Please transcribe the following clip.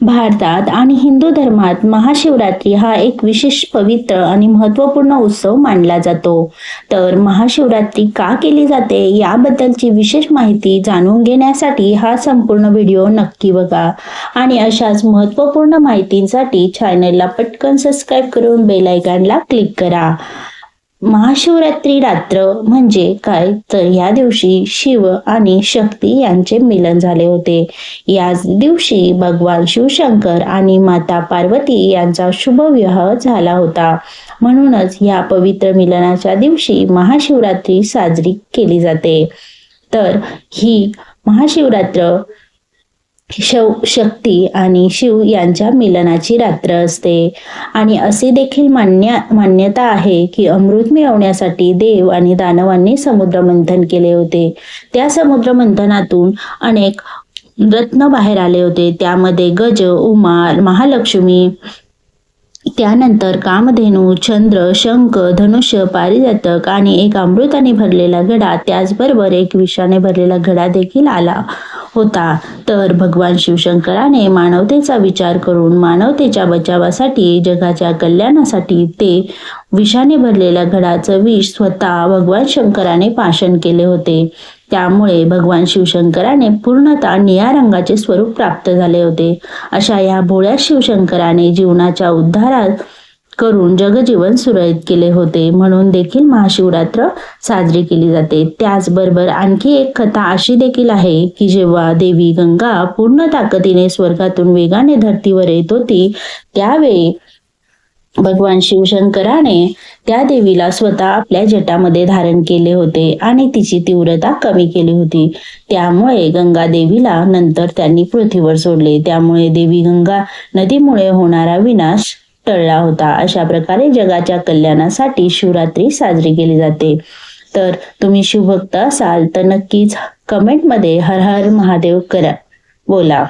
भारतात आणि हिंदू धर्मात महाशिवरात्री हा एक विशेष पवित्र आणि महत्त्वपूर्ण उत्सव मानला जातो. तर महाशिवरात्री का केली जाते याबद्दलची विशेष माहिती जाणून घेण्यासाठी हा संपूर्ण व्हिडिओ नक्की बघा. आणि अशाच महत्त्वपूर्ण माहितींसाठी चॅनलला पटकन सबस्क्राईब करून बेल आयकॉनला क्लिक करा. महाशिवरात्री रात्र म्हणजे काय? तर या दिवशी शिव आणि शक्ती यांचे मिलन झाले होते. याच दिवशी भगवान शिवशंकर आणि माता पार्वती यांचा शुभ विवाह झाला होता. म्हणूनच या पवित्र मिलनाच्या दिवशी महाशिवरात्री साजरी केली जाते. तर ही महाशिवरात्र शव शक्ती आणि शिव यांच्या मिलनाची रात्र असते. आणि असे देखील मान्य मान्यता आहे की अमृत मिळवण्यासाठी देव आणि दानवांनी समुद्रमंथन केले होते. त्या समुद्रमंथनातून अनेक रत्न बाहेर आले होते. त्यामध्ये गज उमा महालक्ष्मी त्यानंतर कामधेनू चंद्र शंख धनुष्य पारिजातक आणि एक अमृताने भरलेला घडा त्याचबरोबर एक विषाने भरलेला घडा देखील आला. होता. तर भगवान शिवशंकराने मानवतेचा विचार करून मानवतेच्या बचावासाठी जगाच्या कल्याणासाठी ते विषाने भरलेल्या घडाचं विष स्वतः भगवान शंकराने पाषण केले होते. त्यामुळे भगवान शिवशंकराने पूर्णतः निळ्या रंगाचे स्वरूप प्राप्त झाले होते. अशा या भोळ्या शिवशंकराने जीवनाच्या उद्धारात करून जगजीवन सुरळीत केले होते. म्हणून देखील महाशिवरात्र साजरी केली जाते. त्याचबरोबर आणखी एक कथा अशी देखील आहे की जेव्हा देवी गंगा पूर्ण ताकदीने स्वर्गातून वेगाने धरतीवर येत होती त्यावेळी भगवान शिवशंकराने त्या देवीला स्वतः आपल्या जटामध्ये धारण केले होते आणि तिची तीव्रता कमी केली होती. त्यामुळे गंगा देवीला नंतर त्यांनी पृथ्वीवर सोडले. त्यामुळे देवी गंगा नदीमुळे होणारा विनाश टळला होता. अशा प्रकारे जगाच्या कल्याणासाठी शिवरात्री साजरी केली जाते. तर तुम्ही शिवभक्त असाल तर नक्कीच कमेंटमध्ये हर हर महादेव करा. बोला.